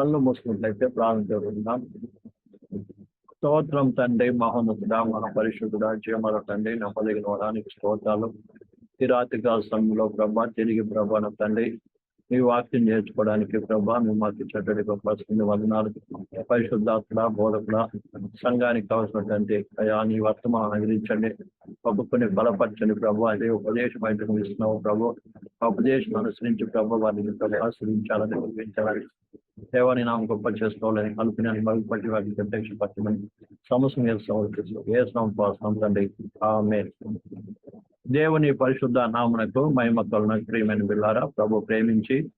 కళ్ళు మూసుకున్నట్లయితే ప్రాణం జరుగుతున్నాం స్తోత్రం తండ్రి మహోన్నతుడ మన పరిశుద్ధుడ జీవమల తండ్రి నమ్మదగిన వడానికి స్తోత్రాలు. ఈ రాత్రి కాల సమయంలో ప్రభా తిరిగి ప్రభాన తండ్రి మీ వాక్యం నేర్చుకోవడానికి ప్రభా మీ మాకు చెడ్డడి గొప్ప వందనాలు. పరిశుద్ధాత్మ బోధకుల సంఘానికి కావాల్సినటువంటి అయా నీ వర్తమానం అందించండి ప్రభుత్వని బలపరచండి ప్రభు అదే ఉపదేశం అయితే ఇస్తున్నావు ప్రభు. ఆ ఉపదేశం అనుసరించి ప్రభు వారిని ప్రభు ఆశ్రయించాలని ఉపయోగించాలని దేవాన్ని నామం గొప్ప చేసుకోవాలని కలుపుని మరుగుపట్టి వాటిని ప్రత్యక్ష పట్టమని సమస్య మీద సమర్పిస్తూ ఏ సంపాసం తండ్రి ఆమె దేవుని పరిశుద్ధ నామునకు మహిమ కలున ప్రియమైన బిల్లారా ప్రభు ప్రేమించి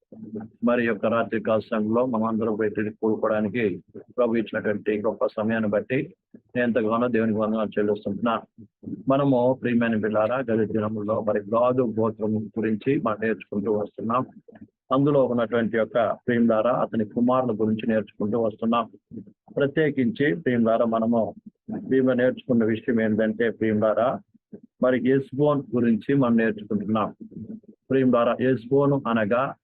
మరి యొక్క రాత్రి కాలంలో మనందరం పెట్టి కూడుకోవడానికి ప్రభు ఇచ్చినటువంటి గొప్ప సమయాన్ని బట్టి ఎంతగానో దేవునికి వందనాలు చెల్లిస్తుంటున్నా. మనము ప్రియమైన బిల్లారా గది దినములో మరి గాదు గోత్రం గురించి మనం నేర్చుకుంటూ వస్తున్నాం. అందులో ఉన్నటువంటి యొక్క ప్రేమ్ ద్వారా అతని కుమారుల గురించి నేర్చుకుంటూ వస్తున్నాం. ప్రత్యేకించి ప్రేమ్ ద్వారా మనము ప్రేమ నేర్చుకున్న విషయం ఏంటంటే ప్రేమ్ ద్వారా మరి ఎస్బోన్ గురించి మనం నేర్చుకుంటున్నాం. ప్రేమ్ ద్వారా ఎస్బోన్ అనగా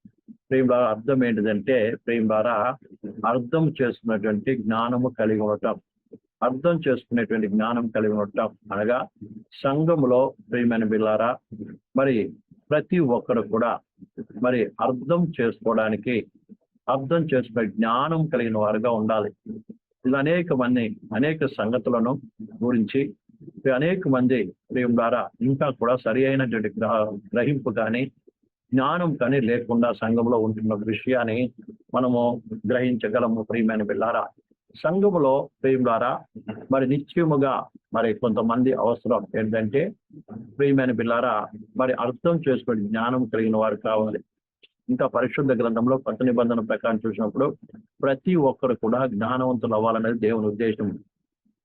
ప్రేమ్ ద్వారా అర్థం ఏంటిదంటే ప్రేమ్ ద్వారా అర్థం చేసుకున్నటువంటి జ్ఞానము కలిగి ఉండటం. అర్థం చేసుకునేటువంటి జ్ఞానం కలిగి ఉండటం అనగా సంఘములో ప్రేమ బిల్లారా మరి ప్రతి ఒక్కరు కూడా మరి అర్థం చేసుకోవడానికి అర్థం చేసుకునే జ్ఞానం కలిగిన వారుగా ఉండాలి. ఇది అనేక మంది అనేక సంగతులను గురించి అనేక మంది ప్రేమ ద్వారా ఇంకా కూడా సరి అయినటువంటి గ్రహ గ్రహింపు కానీ జ్ఞానం కానీ లేకుండా సంఘంలో ఉంటున్న విషయాన్ని మనము గ్రహించగలము ప్రియమైన బిళ్ళారా? సంఘములో ప్రేమ ద్వారా మరి నిత్యముగా మరి కొంతమంది అవసరం ఏంటంటే ప్రియమైన బిల్లారా మరి అర్థం చేసుకుని జ్ఞానం కలిగిన వారు కావాలి. ఇంకా పరిశుద్ధ గ్రంథంలో కొత్త నిబంధన ప్రకారం చూసినప్పుడు ప్రతి ఒక్కరు కూడా జ్ఞానవంతులు అవ్వాలనేది దేవుని ఉద్దేశం.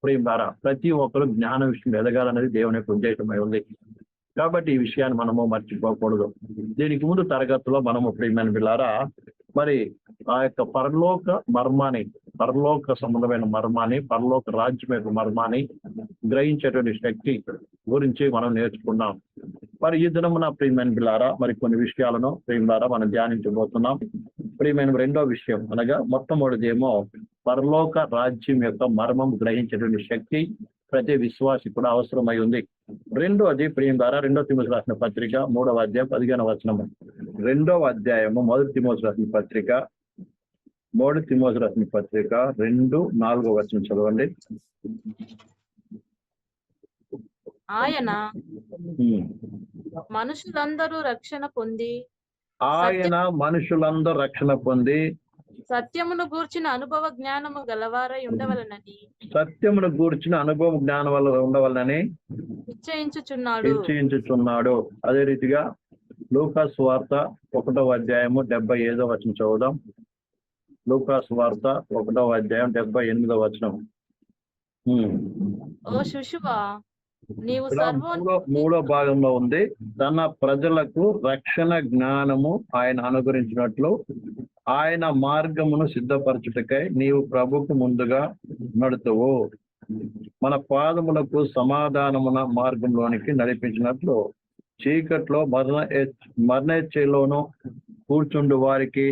ప్రేమ ద్వారా ప్రతి ఒక్కరు జ్ఞాన విషయం ఎదగాలనేది దేవుని యొక్క ఉద్దేశమై ఉంది. కాబట్టి ఈ విషయాన్ని మనము మర్చిపోకూడదు. దీనికి ముందు తరగతిలో మనము ప్రియమైన బిల్లారా మరి ఆ యొక్క పరలోక మర్మాన్ని పరలోక సంబంధమైన మర్మాన్ని పరలోక రాజ్యం యొక్క మర్మాన్ని గ్రహించేటువంటి శక్తి గురించి మనం నేర్చుకున్నాం. మరి ఈ దినమున ప్రియమైన బిల్లారా మరి కొన్ని విషయాలను ప్రియులారా మనం ధ్యానించబోతున్నాం. ప్రియమైన రెండో విషయం అనగా మొట్టమొదటిది ఏమో పరలోక రాజ్యం యొక్క మర్మం గ్రహించేటువంటి శక్తి ప్రతి విశ్వాసి కూడా అవసరమై ఉంది. రెండోది ప్రియం ద్వారా రెండో తిమోసి రాసిన పత్రిక మూడవ అధ్యాయం పదిహేను వచనము. రెండవ అధ్యాయము మొదటి తిమోసి రాసిన పత్రిక మూడు తిమోసి రాసిన పత్రిక రెండు నాలుగో వచనం చదవండి. ఆయన. మనుషులందరూ రక్షణ పొంది ఆయన మనుషులందరూ రక్షణ పొంది సత్యమును గూర్చిన అనుభవ జ్ఞానము గలవారై ఉండవలనని సత్యమును గూర్చిన అనుభవం జ్ఞానం వల్ల ఉండవాలని నిశ్చయించుచున్నాడు. నిశ్చయించుచున్నాడు. అదే రీతిగా లూకాస్ వార్త ఒకటో అధ్యాయము డెబ్బై ఐదో వచనం చదువుదాం. లూకాస్ వార్త ఒకటో అధ్యాయం డెబ్బై ఎనిమిదో వచనం. ఓ శిశువా నీవు మూడో భాగంలో ఉంది. తన ప్రజలకు రక్షణ జ్ఞానము ఆయన అనుగ్రహించినట్లు ఆయన మార్గమును సిద్ధపరచుటకై నీవు ప్రభుకు ముందుగా నడుతువు. మన పాదములకు సమాధానమున మార్గంలోనికి నడిపించినట్లు చీకట్లో మరణ మరణేచ్ఛలోను కూర్చుండు వారికి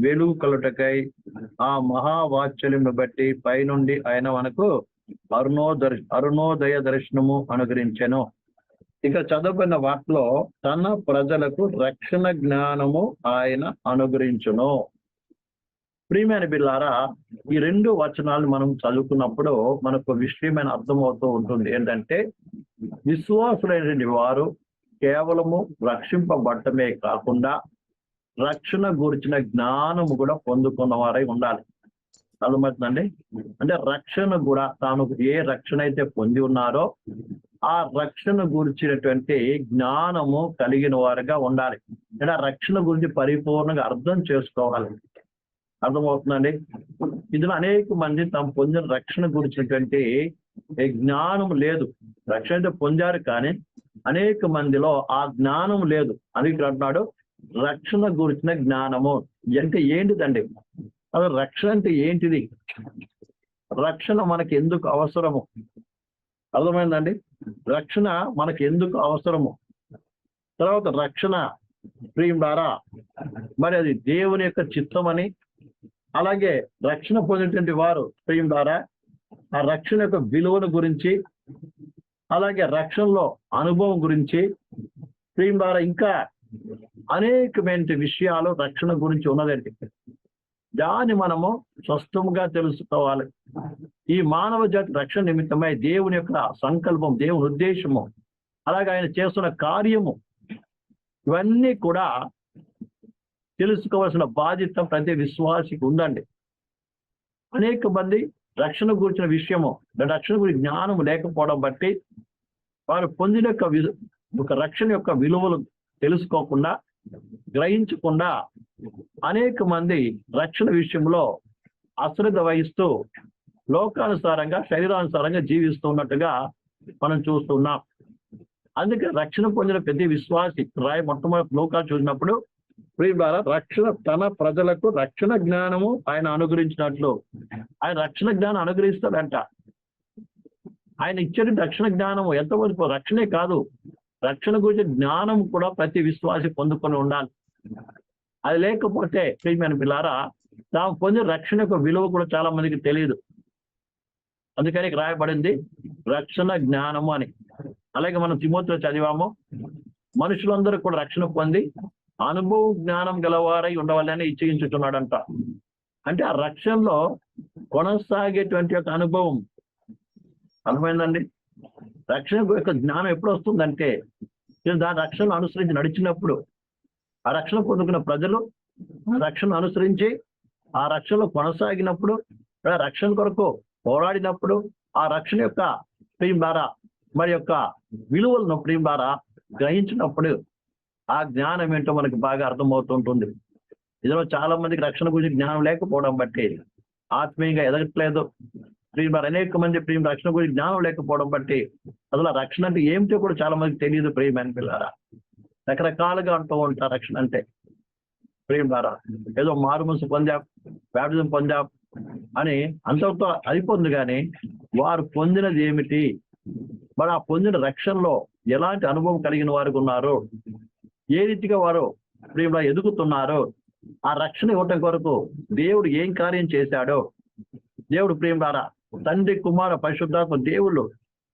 వెలుగు కలుటకై ఆ మహావాత్సల్యమును బట్టి పైనుండి ఆయన మనకు అరుణోదర్ అరుణోదయ దర్శనము అనుగ్రహించను. ఇక చదవబడిన వాటిలో తన ప్రజలకు రక్షణ జ్ఞానము ఆయన అనుగ్రహించును. ప్రియమైన బిల్లారా ఈ రెండు వచనాలు మనం చదువుకున్నప్పుడు మనకు విషయమైన అర్థమవుతూ ఉంటుంది. ఏంటంటే విశ్వాసులైనటువంటి వారు కేవలము రక్షింపబడటమే కాకుండా రక్షణ గురించిన జ్ఞానము కూడా పొందుకున్న వారై ఉండాలి. అర్థమవుతుందండి? అంటే రక్షణ కూడా తాను ఏ రక్షణ అయితే పొంది ఉన్నారో ఆ రక్షణ గురించినటువంటి జ్ఞానము కలిగిన వారుగా ఉండాలి. అంటే రక్షణ గురించి పరిపూర్ణంగా అర్థం చేసుకోవాలి. అర్థమవుతుందండి? ఇందులో అనేక మంది తాము పొందిన రక్షణ గురించినటువంటి జ్ఞానం లేదు. రక్షణ అయితే పొందారు కానీ అనేక మందిలో ఆ జ్ఞానం లేదు. అని అంటున్నాడు రక్షణ గురించిన జ్ఞానము. అంటే ఏంటిదండి? అది రక్షణ అంటే ఏంటిది? రక్షణ మనకి ఎందుకు అవసరము? అర్థమైందండి? రక్షణ మనకి ఎందుకు అవసరము? తర్వాత రక్షణ ప్రియం ద్వారా మరి అది దేవుని యొక్క చిత్తమని అలాగే రక్షణ పొందినటువంటి వారు ప్రియం ద్వారా ఆ రక్షణ యొక్క విలువను గురించి అలాగే రక్షణలో అనుభవం గురించి ప్రియం ద్వారా ఇంకా అనేకమైన విషయాలు రక్షణ గురించి ఉన్నదండి దాన్ని మనము స్పష్టంగా తెలుసుకోవాలి. ఈ మానవ జాతి రక్షణ నిమిత్తమై దేవుని యొక్క సంకల్పం దేవుని ఉద్దేశము అలాగే ఆయన చేస్తున్న కార్యము ఇవన్నీ కూడా తెలుసుకోవాల్సిన బాధ్యత ప్రతి విశ్వాసికి ఉందండి. అనేక మంది రక్షణ గురించిన విషయము రక్షణ గురించి జ్ఞానం లేకపోవడం బట్టి వారు పొందిన యొక్క ఒక రక్షణ యొక్క విలువలు తెలుసుకోకుండా గ్రహించకుండా అనేక మంది రక్షణ విషయంలో అశ్రద్ధ వహిస్తూ లోకానుసారంగా శరీరానుసారంగా జీవిస్తున్నట్టుగా మనం చూస్తున్నాం. అందుకే రక్షణ పొందిన ప్రతి విశ్వాసి రాయ మొట్టమొదటి లోకాలు చూసినప్పుడు ద్వారా రక్షణ తన ప్రజలకు రక్షణ జ్ఞానము ఆయన అనుగ్రహించినట్లు. ఆయన రక్షణ జ్ఞానం అనుగ్రహిస్తాడంట. ఆయన ఇచ్చేది రక్షణ జ్ఞానము. ఎంతవరకు రక్షణే కాదు. రక్షణ గురించి జ్ఞానం కూడా ప్రతి విశ్వాసి పొందుకొని ఉండాలి. అది లేకపోతే ప్రియమైన పిల్లారా తాము పొందిన రక్షణ యొక్క విలువ కూడా చాలా మందికి తెలియదు. అందుకని రాయబడింది రక్షణ జ్ఞానము అని. అలాగే మనం తిమోతిలో చదివాము మనుషులందరూ కూడా రక్షణ పొంది అనుభవ జ్ఞానం గలవారై ఉండవాలని ఇచ్చగించుతున్నాడంట అంటే ఆ రక్షణలో కొనసాగేటువంటి యొక్క అనుభవం. అర్థమైందండి? రక్షణ యొక్క జ్ఞానం ఎప్పుడు వస్తుందంటే నేను దాని రక్షణను అనుసరించి నడిచినప్పుడు ఆ రక్షణ పొందుకున్న ప్రజలు ఆ రక్షణ అనుసరించి ఆ రక్షణలో కొనసాగినప్పుడు రక్షణ కొరకు పోరాడినప్పుడు ఆ రక్షణ యొక్క ప్రియం ద్వారా మరి యొక్క విలువలను ప్రియం ద్వారా గ్రహించినప్పుడు ఆ జ్ఞానం ఏంటో మనకి బాగా అర్థమవుతుంటుంది. ఇందులో చాలా మందికి రక్షణ గురించి జ్ఞానం లేకపోవడం బట్టి ఆత్మీయంగా ఎదగట్లేదు. ప్రియం అనేక మంది ప్రియం రక్షణ గురించి జ్ఞానం లేకపోవడం బట్టి అసలు రక్షణ అంటే ఏమిటో కూడా చాలా మందికి తెలియదు ప్రియమైన పిల్లారా. రకరకాలుగా అంటూ ఉంటారు రక్షణ అంటే. ప్రేమ ద్వారా ఏదో మారు పొందా బ్యాప్టిజం పొందా అని అంతటితో అయిపోతుంది కానీ వారు పొందినది ఏమిటి? మరి ఆ పొందిన రక్షణలో ఎలాంటి అనుభవం కలిగిన వారికి ఉన్నారు? ఏ రీతిగా వారు ప్రేమ ఎదుగుతున్నారు? ఆ రక్షణ ఇవ్వటం కొరకు దేవుడు ఏం కార్యం చేశాడో? దేవుడు ప్రేమ ద్వారా తండ్రి కుమార పరిశుద్ధాత్మ దేవుళ్ళు.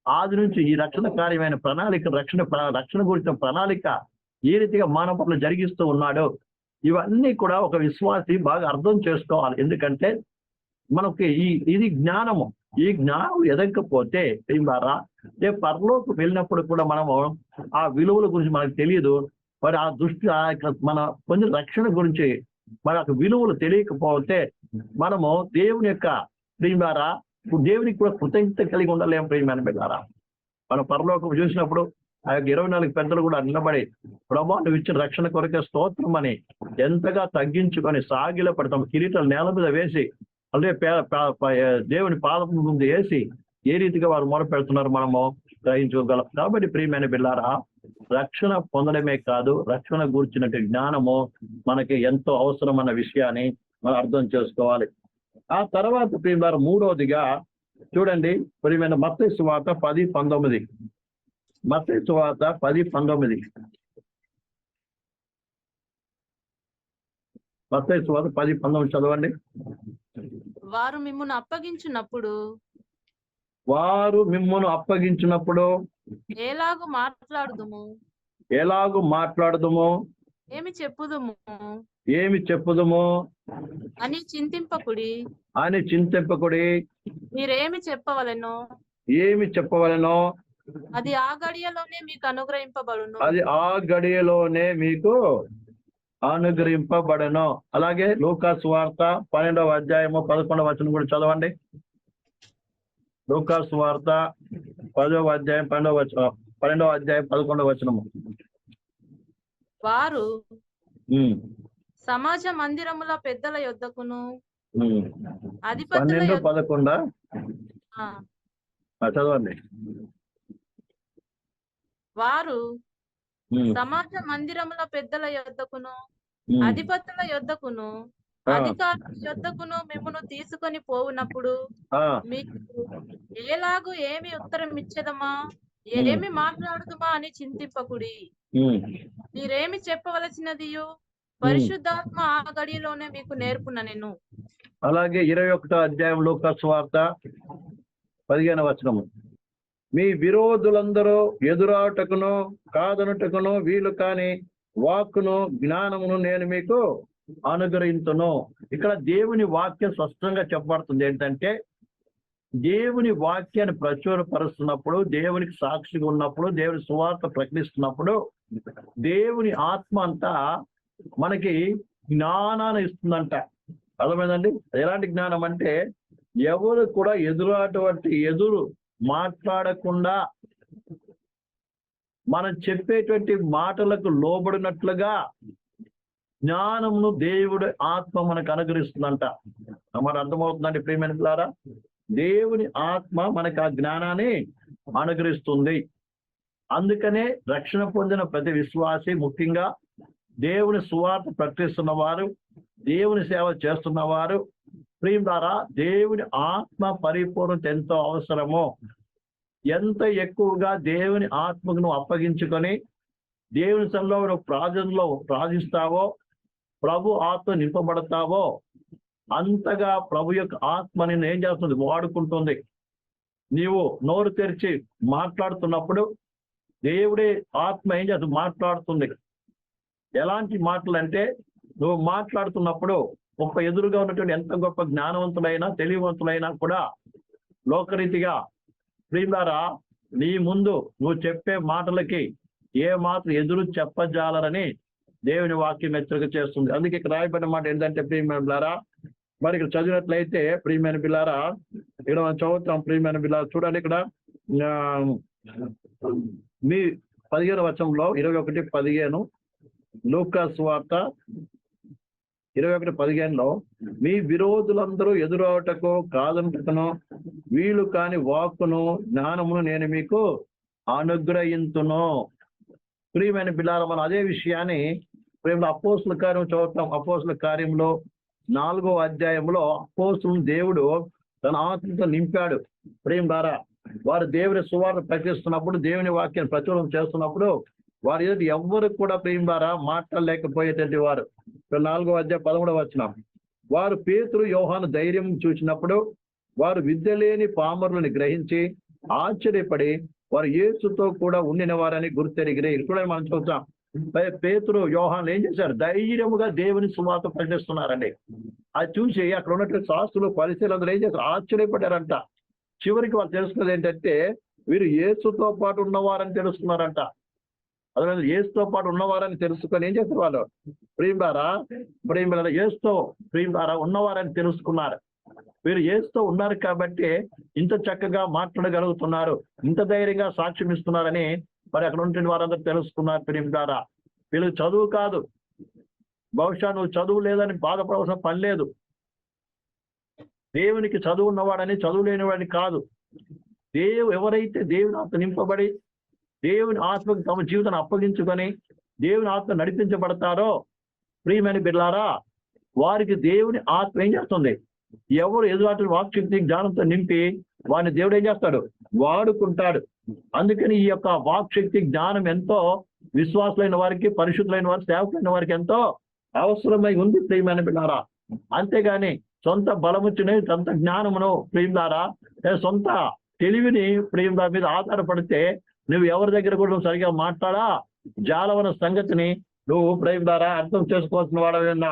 ఆది నుంచి ఈ రక్షణ కార్యమైన ప్రణాళిక రక్షణ రక్షణ గురించిన ప్రణాళిక ఏ రీతిగా మానవ పట్ల జరిగిస్తూ ఉన్నాడో ఇవన్నీ కూడా ఒక విశ్వాసి బాగా అర్థం చేసుకోవాలి. ఎందుకంటే మనకి ఈ ఇది జ్ఞానము. ఈ జ్ఞానం ఎదగకపోతే ఏం ద్వారా రేపు పరలోకి వెళ్ళినప్పుడు కూడా మనము ఆ విలువల గురించి మనకు తెలియదు మరి ఆ దృష్టి ఆ యొక్క మన కొంచెం రక్షణ గురించి మన విలువలు తెలియకపోతే మనము దేవుని యొక్క దీని ద్వారా దేవునికి కూడా కృతజ్ఞత కలిగి ఉండలేం ప్రియమైన బిడ్డారా మన పరలోకం చూసినప్పుడు ఆ యొక్క ఇరవై నాలుగు పెద్దలు కూడా నిలబడి ప్రభా నువ్వు ఇచ్చిన రక్షణ కొరకే స్తోత్రం అని ఎంతగా తగ్గించుకొని సాగిల పడతాం కిరీటాలు నేల మీద వేసి అలాగే దేవుని పాదం ముందు వేసి ఏ రీతిగా వారు మొర పెడుతున్నారు మనము గ్రహించుకోగలం? కాబట్టి ప్రియమైన బిల్లారా రక్షణ పొందడమే కాదు రక్షణ గురించినటువంటి జ్ఞానము మనకి ఎంతో అవసరం అన్న విషయాన్ని మనం అర్థం చేసుకోవాలి. ఆ తర్వాత ప్రియులారా మూడవదిగా చూడండి ప్రియమైన మత్తయి సువార్త పది పంతొమ్మిది. మత్తయి సువార్త పది పంతొమ్మిది. మత్తయి సువార్త పది పంతొమ్మిది చదవండి. వారు మిమ్మును అప్పగించినప్పుడు వారు మిమ్మల్ని అప్పగించినప్పుడు ఎలాగు మాట్లాడుదుము? ఎలాగూ మాట్లాడదుము? ఏమి చెప్పుదుము? ఏమి చెప్పుదుము? అని చింతింపకుడి. అని చింతింపకుడి. మీరేమి చెప్పవలెనో? ఏమి చెప్పవలెనో? అది ఆ గడియలోనే మీకు అనుగ్రహింపబడును. అది ఆ గడియలోనే మీకు అనుగ్రహింపబడను. అలాగే లూకాస్ వార్త పన్నెండవ అధ్యాయము పదకొండవ వచనం కూడా చదవండి. లూకాస్ వార్త పదవ అధ్యాయం పన్నెండవ వచనం పన్నెండవ అధ్యాయం పదకొండవ వచనము. వారు సమాజ మందిరముల పెద్దల యొద్దకును. అధిపతుల పదకొండ? చదవండి. వారు సమాజ మందిరముల పెద్దల యొద్దకును. అధిపతుల యొద్దకును అధికారుల యొద్దకును మిమ్మను తీసుకొని పోవునప్పుడు మీకు ఎలాగు ఏమి ఉత్తరం ఇచ్చేదమా? ఏమి మాట్లాడుదుమా అని చింతింపకుడి. మీరేమి చెప్పవలసినదియు? పరిశుద్ధాత్మ ఆ గడియలోనే మీకు నేర్పున నేను అలాగే ఇరవై ఒకటో అధ్యాయం లోకస్ వార్త పదిహేను వచనము. మీ విరోధులందరూ ఎదురాటకును కాదనుటకును వీలు కాని వాక్కును జ్ఞానమును నేను మీకు అనుగ్రహించును ఇక్కడ దేవుని వాక్యం స్పష్టంగా చెప్పబడుతుంది ఏంటంటే దేవుని వాక్యాన్ని ప్రచురపరుస్తున్నప్పుడు దేవునికి సాక్షిగా ఉన్నప్పుడు దేవుని సువార్త ప్రకటిస్తున్నప్పుడు దేవుని ఆత్మ అంతా మనకి జ్ఞానాన్ని ఇస్తుందంట. అర్థమైందండి? ఎలాంటి జ్ఞానం అంటే ఎవరు కూడా ఎదురాటువంటి ఎదురు మాట్లాడకుండా మనం చెప్పేటువంటి మాటలకు లోబడినట్లుగా జ్ఞానమును దేవుడి ఆత్మ మనకు అనుగ్రహిస్తుందంట. మరి అర్థమవుతుందండి ప్రియమైన దేవుని ఆత్మ మనకు ఆ జ్ఞానాన్ని అనుగ్రహిస్తుంది. అందుకనే రక్షణ పొందిన ప్రతి విశ్వాసి ముఖ్యంగా దేవుని సువార్త ప్రకటిస్తున్న వారు దేవుని సేవ చేస్తున్న వారు ప్రియం ద్వారా దేవుని ఆత్మ పరిపూర్ణత ఎంతో అవసరమో ఎంత ఎక్కువగా దేవుని ఆత్మకు నువ్వు అప్పగించుకొని దేవుని సన్నిలో నువ్వు ప్రార్థనలో ప్రార్థిస్తావో ప్రభు ఆత్మ నింపబడతావో అంతగా ప్రభు యొక్క ఆత్మ నిన్ను ఏం చేస్తుంది వాడుకుంటుంది. నీవు నోరు తెరిచి మాట్లాడుతున్నప్పుడు దేవుడే ఆత్మ ఏం చేస్తుంది? మాట్లాడుతుంది. ఎలాంటి మాటలు అంటే నువ్వు మాట్లాడుతున్నప్పుడు గొప్ప ఎదురుగా ఉన్నటువంటి ఎంత గొప్ప జ్ఞానవంతులైనా తెలివివంతులైనా కూడా లోకరీతిగా ప్రియులారా నీ ముందు నువ్వు చెప్పే మాటలకి ఏ మాత్రం ఎదురు చెప్పజాలరని దేవుని వాక్యం హెచ్చరిక చేస్తుంది. అందుకే ఇక్కడ రాయబడిన మాట ఏంటంటే ప్రియమైన మరి ఇక్కడ చదివినట్లయితే ప్రియమైన బిల్లారా ఇక్కడ మనం చదువుతాం ప్రియమైన బిల్లారా చూడండి ఇక్కడ ఆ, మీ పదిహేను వచనంలో ఇరవై ఒకటి పదిహేను లూకాస్ వార్త ఇరవై ఒకటి పదిహేనులో మీ విరోధులందరూ ఎదురవటకు కాదనుకును వీలు కాని వాక్కును జ్ఞానమును నేను మీకు అనుగ్రహించును ప్రియమైన బిల్లాల మనం అదే విషయాన్ని ప్రేమ అపోసుల కార్యం చదువుతాం అపోసుల కార్యంలో నాలుగో అధ్యాయంలో అపోసులను దేవుడు తన ఆత్మతో నింపాడు. ప్రేమ ద్వారా వారు దేవుని సువార్త ప్రకటిస్తున్నప్పుడు దేవుని వాక్యాన్ని ప్రచురం చేస్తున్నప్పుడు వారి ఎదుటి ఎవ్వరు కూడా ప్రేమ ద్వారా మాట్లాడలేకపోయేటువంటి వారు. నాలుగో అధ్యాయ పదమూడవ వచ్చిన వారు పేతురు యోహాను ధైర్యం చూసినప్పుడు వారు విద్య లేని పామరులను గ్రహించి ఆశ్చర్యపడి వారు ఏసుతో కూడా ఉండిన వారని గుర్తెరిగిరే. ఇక్కడ మనం చూద్దాం. పేతురు వ్యూహాన్లు ఏం చేశారు? ధైర్యముగా దేవుని సువార్త ప్రశ్నిస్తున్నారండి అది చూసి అక్కడ ఉన్నటువంటి శాస్త్రులు అందరూ ఏం చేశారు? ఆశ్చర్యపడ్డారంట. చివరికి వాళ్ళు తెలుసుకున్నది ఏంటంటే వీరు ఏసుతో పాటు ఉన్నవారని తెలుసుకున్నారంట. అదే యేసుతో పాటు ఉన్నవారని తెలుసుకొని ఏం చేస్తారు వాళ్ళు? ప్రియులారా ప్రియులారా ఏసుతో ప్రియులారా ఉన్నవారని తెలుసుకున్నారు. వీరు ఏసుతో ఉన్నారు కాబట్టి ఇంత చక్కగా మాట్లాడగలుగుతున్నారు ఇంత ధైర్యంగా సాక్ష్యం ఇస్తున్నారని మరి అక్కడ ఉంటున్న వారందరూ తెలుసుకున్నారు ప్రియులారా వీళ్ళు చదువు కాదు. బహుశా నువ్వు చదువు లేదని బాధపడవలసిన పని లేదు. దేవునికి చదువు ఉన్నవాడని చదువు లేనివాడిని కాదు. దేవు ఎవరైతే దేవుని ఆత్మ నింపబడి దేవుని ఆత్మకు తమ జీవితాన్ని అప్పగించుకొని దేవుని ఆత్మ నడిపించబడతారో ప్రియమైన బిడ్లారా వారికి దేవుని ఆత్మ ఏం చేస్తుంది? ఎవరు ఎదురాటి వాక్శక్తి జ్ఞానంతో నింపి వారిని దేవుడు ఏం చేస్తాడు? వాడుకుంటాడు. అందుకని ఈ యొక్క వాక్శక్తి జ్ఞానం ఎంతో విశ్వాసులైన వారికి పరిశుద్ధులైన వారికి సేవకులైన వారికి ఎంతో అవసరమై ఉంది ప్రియమైన బిడ్డారా. అంతేగాని సొంత బలముచ్చుని సొంత జ్ఞానమును ప్రియులారా సొంత తెలివిని ప్రియుల మీద ఆధారపడితే నువ్వు ఎవరి దగ్గర కూడా నువ్వు సరిగా మాట్లాడా? జాలవన సంగతిని నువ్వు ప్రేమ ద్వారా అర్థం చేసుకోవాల్సిన వాడవేనా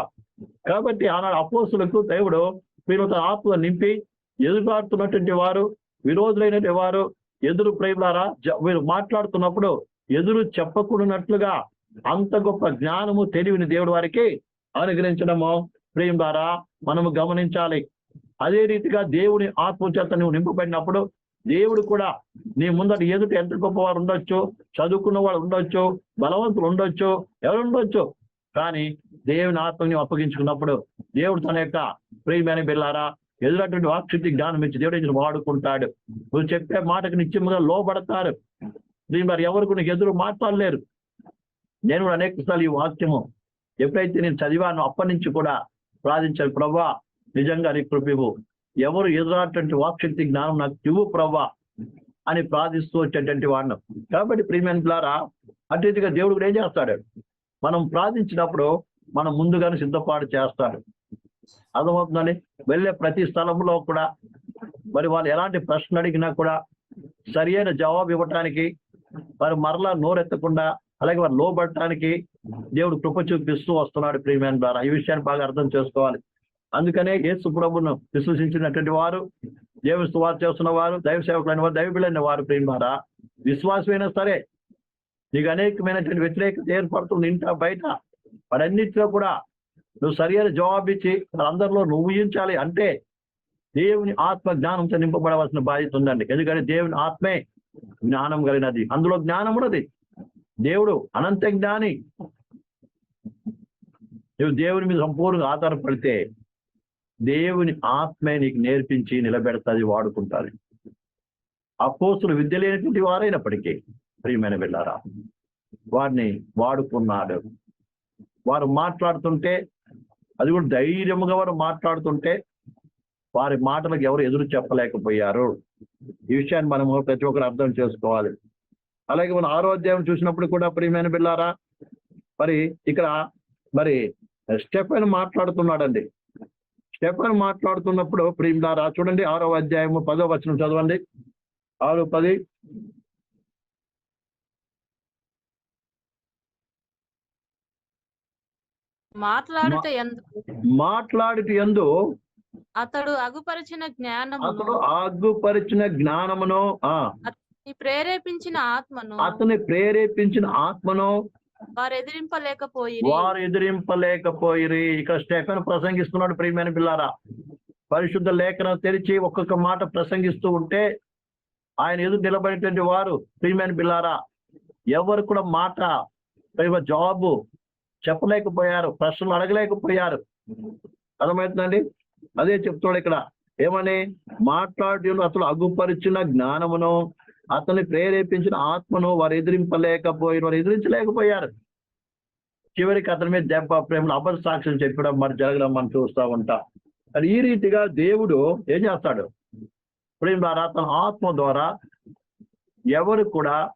కాబట్టి ఆనాడు అపోసులకు దేవుడు వీరు తన ఆత్మ నింపి ఎదురుగాడుతున్నటువంటి వారు విరోధులైన వారు ఎదురు ప్రేమలారా? వీరు మాట్లాడుతున్నప్పుడు ఎదురు చెప్పకూడనట్లుగా అంత గొప్ప జ్ఞానము తెలివిని దేవుడు వారికి అనుగ్రహించడము. ప్రేమ ద్వారా మనము గమనించాలి. అదే రీతిగా దేవుని ఆత్మ చేత నువ్వు నింపబడినప్పుడు దేవుడు కూడా నీ ముందట ఎదుట ఎంత గొప్పవారు ఉండొచ్చు చదువుకున్న వాడు ఉండొచ్చు బలవంతులు ఉండొచ్చు ఎవరు ఉండొచ్చు? కానీ దేవుని ఆత్మని అప్పగించుకున్నప్పుడు దేవుడు తన యొక్క ప్రియమైన బిల్లారా ఎదురటువంటి వాక్శుద్ధి జ్ఞానం ఇచ్చి దేవుడు ఇచ్చిన వాడుకుంటాడు. నువ్వు చెప్పే మాటకు నిత్యముగా లోబడతారు. దీని మరి ఎవరు నీకు ఎదురు మాట్లాడలేరు. నేను కూడా అనేక సార్లు ఈ వాక్యము ఎప్పుడైతే నేను చదివాను అప్పటి నుంచి కూడా ప్రార్థించాను ప్రభా నిజంగా నీ కృపివు ఎవరు ఎదురాటువంటి వాక్శక్తి జ్ఞానం నాకు ఇవ్వు ప్రభా అని ప్రార్థిస్తూ వచ్చేటువంటి వాడిని. కాబట్టి ప్రీమియం ద్వారా అటు దేవుడు కూడా ఏం చేస్తాడు? మనం ప్రార్థించినప్పుడు మనం ముందుగానే సిద్ధపాటు చేస్తాడు. అర్థమవుతుందండి? వెళ్ళే ప్రతి స్థలంలో కూడా మరి వాళ్ళు ఎలాంటి ప్రశ్న అడిగినా కూడా సరి అయిన జవాబు ఇవ్వటానికి వారు మరలా నోరెత్తకుండా అలాగే వారు లోబడటానికి దేవుడు కృప చూపిస్తూ వస్తున్నాడు ప్రియమైన ద్వారా ఈ విషయాన్ని బాగా అర్థం చేసుకోవాలి. అందుకనే యేసు ప్రభును విశ్వసించినటువంటి వారు దేవుని వారు చేస్తున్న వారు దైవ సేవకులైన వారు దైవ వారు ప్రేమారా విశ్వాసమైనా సరే నీకు అనేకమైనటువంటి వ్యతిరేకత ఏర్పడుతుంది ఇంట బయట. వాడన్నిటిలో కూడా నువ్వు సరైన జవాబు ఇచ్చి అందరిలో నువ్వు ఊహించాలి అంటే దేవుని ఆత్మ జ్ఞానంతో నింపబడవలసిన బాధ్యత ఉందండి. ఎందుకంటే దేవుని ఆత్మే జ్ఞానం కలిగినది. అందులో జ్ఞానం ఉన్నది. దేవుడు అనంత జ్ఞాని. నువ్వు దేవుని మీద సంపూర్ణంగా ఆధారపడితే దేవుని ఆత్మే నీకు నేర్పించి నిలబెడతాది వాడుకుంటారు అపోసులు విద్య లేనటువంటి వారైనప్పటికీ ప్రియమైన వెళ్ళారా వారిని వాడుకున్నాడు. వారు మాట్లాడుతుంటే అది కూడా ధైర్యముగా వారు మాట్లాడుతుంటే వారి మాటలకు ఎవరు ఎదురు చెప్పలేకపోయారు. ఈ విషయాన్ని మనము ప్రతి ఒక్కరు అర్థం చేసుకోవాలి. అలాగే మనం ఆరో అధ్యాయం చూసినప్పుడు కూడా ప్రియమైన బిల్లారా మరి ఇక్కడ మరి స్టెఫెన్ మాట్లాడుతున్నాడండి. స్టెఫెన్ మాట్లాడుతున్నప్పుడు ప్రియులారా చూడండి ఆరో అధ్యాయము పదో వచనం చదవండి. ఆరు పది. మాట్లాడుట ఎందు మాట్లాడిటి ఎందు? అతడు అగుపరిచిన జ్ఞానమును. అతడు ఆగుపరిచిన జ్ఞానమును ప్రేరేపించిన ఆత్మను. అతని ప్రేరేపించిన ఆత్మను. వారు ఎదిరింపలేకపోయి వారు ఎదిరింపలేకపోయిరి ఇక్కడ స్టెఫెన్ ప్రసంగిస్తున్నాడు ప్రియమైన పిల్లారా. పరిశుద్ధ లేఖనం తెరిచి ఒక్కొక్క మాట ప్రసంగిస్తూ ఉంటే ఆయన ఎదురు నిలబడేటువంటి వారు ప్రియమైన పిల్లారా ఎవరు కూడా మాట జవాబు చెప్పలేకపోయారు ప్రశ్నలు అడగలేకపోయారు. అర్థమవుతుందండి? అదే చెప్తాడు ఇక్కడ. ఏమని? మాట్లాడి అతడు అగ్గుపరిచిన జ్ఞానమును అతన్ని ప్రేరేపించిన ఆత్మను వారు ఎదిరింపలేకపోయి వారు ఎదిరించలేకపోయారు. చివరికి అతని మీద దెబ్బ ప్రేమలు అబద్ధ సాక్ష్యం చెప్పడం మరి జరగడం మనం చూస్తూ ఉంటాం. మరి ఈ రీతిగా దేవుడు ఏం చేస్తాడు? ప్రేమ ద్వారా తన ఆత్మ ద్వారా ఎవరు కూడా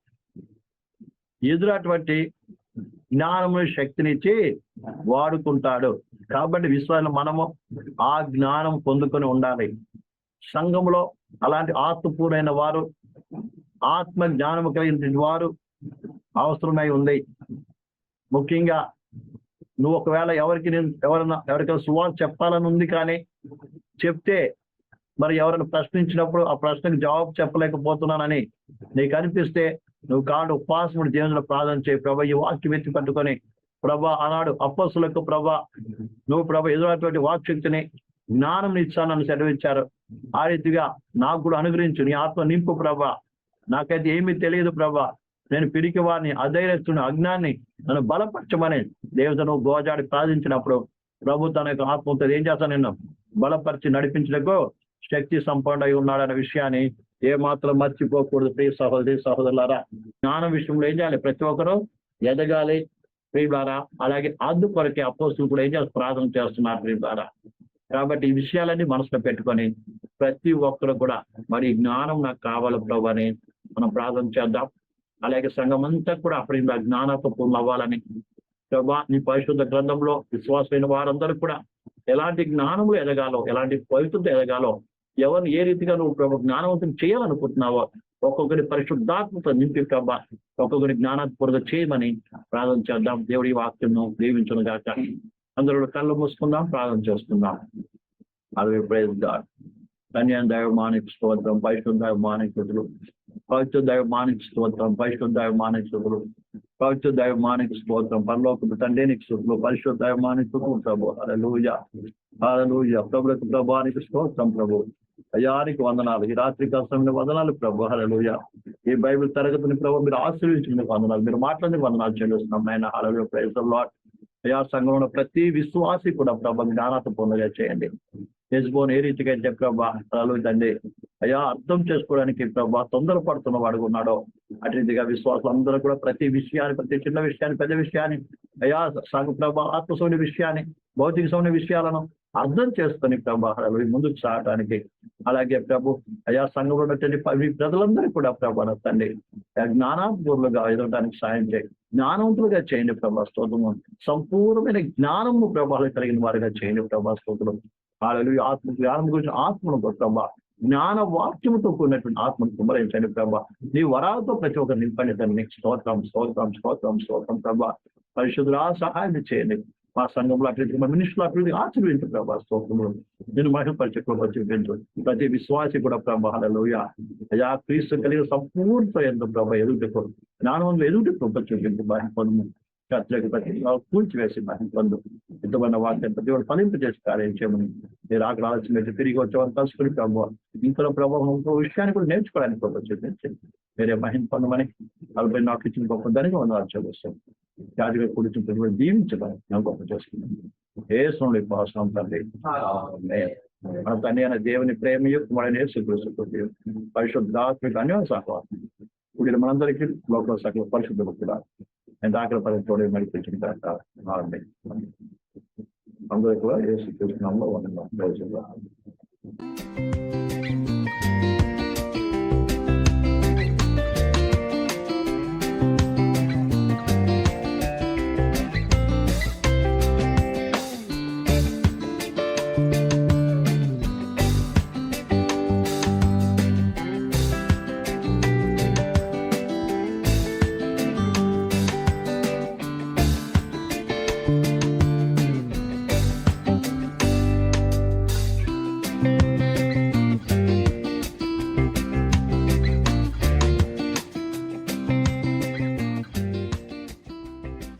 ఎదురటువంటి జ్ఞానము శక్తినిచ్చి వాడుకుంటాడు. కాబట్టి విశ్వాసం మనము ఆ జ్ఞానం పొందుకొని ఉండాలి. సంఘంలో అలాంటి ఆత్మపూరైన వారు ఆత్మ జ్ఞానము కలిగిన వారు అవసరమై ఉంది. ముఖ్యంగా నువ్వు ఒకవేళ ఎవరికి నేను ఎవరైనా ఎవరికైనా సువార్త చెప్పాలని ఉంది కానీ చెప్తే మరి ఎవరైనా ప్రశ్నించినప్పుడు ఆ ప్రశ్నకు జవాబు చెప్పలేకపోతున్నానని నీకు అనిపిస్తే నువ్వు కాడు ఉపాసముడు దేవుని ప్రార్థన చేయి. ప్రభా ఈ వాక్యం ఎత్తి పట్టుకొని ప్రభా ఆనాడు అప్పసులకు ప్రభా నువ్వు ప్రభా ఎదురైనటువంటి వాక్శక్తిని జ్ఞానం ఇచ్చానని సెలవిచ్చారు. ఆ రీతిగా నాకు కూడా అనుగ్రహించు నీ ఆత్మ నింపు ప్రభా. నాకైతే ఏమీ తెలియదు ప్రభా. నేను పిరికి వారిని అధైర్యస్తున్న అజ్ఞాన్ని నన్ను బలపరచమని దేవతను గోజాడి ప్రార్థించినప్పుడు ప్రభు తన యొక్క ఆత్మతో ఏం చేస్తాను నిన్ను బలపరిచి నడిపించడకు శక్తి సంపన్న అయి ఉన్నాడనే విషయాన్ని ఏ మాత్రం మర్చిపోకూడదు ప్రియ సహోదరి సహోదరులారా. జ్ఞానం విషయంలో ఏం చేయాలి? ప్రతి ఒక్కరూ ఎదగాలి ప్రియులారా. అలాగే అందు కొరకే అపోస్తులు కూడా ఏం చేస్తారు ప్రార్థన చేస్తున్నారు ప్రియులారా. కాబట్టి ఈ విషయాలన్నీ మనసులో పెట్టుకొని ప్రతి ఒక్కరు కూడా మరి జ్ఞానం నాకు కావాలి ప్రభు అని మనం ప్రార్థన చేద్దాం. అలాగే సంఘం అంతా కూడా అప్పుడు జ్ఞానంతో పూర్ణ అవ్వాలని ప్రభా నీ పరిశుద్ధ గ్రంథంలో విశ్వాసమైన వారందరూ కూడా ఎలాంటి జ్ఞానంలో ఎదగాలో ఎలాంటి పవిత్రత ఎదగాలో ఎవరిని ఏ రీతిగా నువ్వు ప్రభు జ్ఞానవంతం చేయాలనుకుంటున్నావో ఒక్కొక్కరి పరిశుద్ధాత్మతో నింపి ప్రభా ఒక్కొక్కరి జ్ఞానాత్మక చేయమని ప్రార్థన చేద్దాం. దేవుడి వాక్యం దీవించును గాక. అందరూ కళ్ళు మూసుకుందాం ప్రార్థన చేస్తున్నాం. అవి ప్రైజ్ గాడ్ కన్యాన్ దైవ మానిక స్తోత్రం. పరిశుద్ధ దైవ మానికులు పవిత్ర దైవ మానిక స్తోత్రం. పరిశుద్ధ దైవ మానికులు పవిత్ర దైవ మానిక స్తోత్రం. పరలోక తండ్రి నీకు స్తోత్రం పరిశుద్ధ దైవ మానికులు ప్రభు. అలూయ అలూయ ప్రభులకు ప్రభానికి స్తోత్రం ప్రభు. అయ్యానికి వందనాలు. ఈ రాత్రి కష్టమైన వందనాలు ప్రభు. హలలుయ ఈ బైబిల్ తరగతిని ప్రభు మీరు ఆశ్రయించిన వందనాలు. మీరు మాట్లాడిన వందనాలు చెల్లిస్తున్నాం. నాయన హలలు ప్రైజ్ లాట్ అయా సంఘంలో ప్రతి విశ్వాసి కూడా ప్రభు జ్ఞానత పొందగా చేయండి. యజ్బోన్ ఏ రీతిగా అయితే ప్రభా తండ్రి. అయ్యా అర్థం చేసుకోవడానికి ప్రభా తొందరపడుతున్న వాడుగా ఉన్నాడో అటు రీతిగా విశ్వాసం అందరూ కూడా ప్రతి విషయాన్ని ప్రతి చిన్న విషయాన్ని పెద్ద విషయాన్ని అయ్యా సంఘ ప్రభా ఆత్మసౌని విషయాన్ని భౌతిక సౌని విషయాలను అర్థం చేసుకొని ప్రభా ముందుకు సాగడానికి అలాగే ప్రభు అయా సంఘంలో ఉన్నటువంటి ప్రజలందరూ కూడా ప్రభా తండ్రి జ్ఞానాపూర్లుగా ఎదగడానికి సాయం చేయండి జ్ఞానవంతులుగా చేయండి ప్రభా స్తోత్రము. సంపూర్ణమైన జ్ఞానము ప్రభావాలు కలిగిన వారిగా చేయండి ప్రభా స్తోత్రం వాళ్ళు ఆత్మ జ్ఞానం గురించి ఆత్మను ప్రభా జ్ఞాన వాక్యముతో కూడినటువంటి ఆత్మను కుమరించండి ప్రభా. నీ వరాలతో ప్రతి ఒక్కరు నింపండి తండ్రి. స్తోత్రం స్తోత్రం స్తోత్రం స్తోత్రం ప్రభా. పరిశుద్ధులా సహాయం చేయండి. మా సంఘంలో అటువంటి మా మినిస్టర్లు అటువంటి ఆశీర్వించు ప్రభా? స్తోత్రములు. నేను మహిమపరిచే చూపించు ప్రతి విశ్వాసి కూడా ప్రభావాలలో అయా క్రీస్తు కలిగిన సంపూర్ణ ఎంతో ప్రభా ఎదుగుటకు జ్ఞానంలో ఎదుగుట కృప చూపించు మహిమ చర్చలకు ప్రతి కూల్చివేసి మహిమ పొందు ఎంతమైన వాక్యం ప్రతి ఒక్కరు ఫలింపు చేసి కార్యం చేయమని మీరు ఆకలి ఆలోచన తిరిగి వచ్చేవారు కలుసుకుని ప్రభావం ఇంట్లో ప్రభావం ఇంకో విషయాన్ని కూడా నేర్చుకోవడానికి కృప చూపించండి మీరే మహిమ పొందమని నలభై నాకు ఇచ్చిన గొప్ప దానికి వందలు చెల్లిస్తాం జాతిగా కూర్చుంటున్న దీవించడం నాకు గొప్ప చేసుకున్నాం ఏ సోనుడి భాషం తండ్రి ఆమేన్. మన తండ్రి అయిన దేవుని ప్రేమయు మన సుకృతి పరిశుద్ధాత్మిక అన్యోన్య సహవాసం ఇప్పుడు మనందరికీ లోపల సకల పరిశుద్ధులు కూడా నేను దాఖలు పరిచోడే నడిపించిన తర్వాత ఆమేన్. అందరూ కూడా ఏ సుకృష్ణంలో వందనం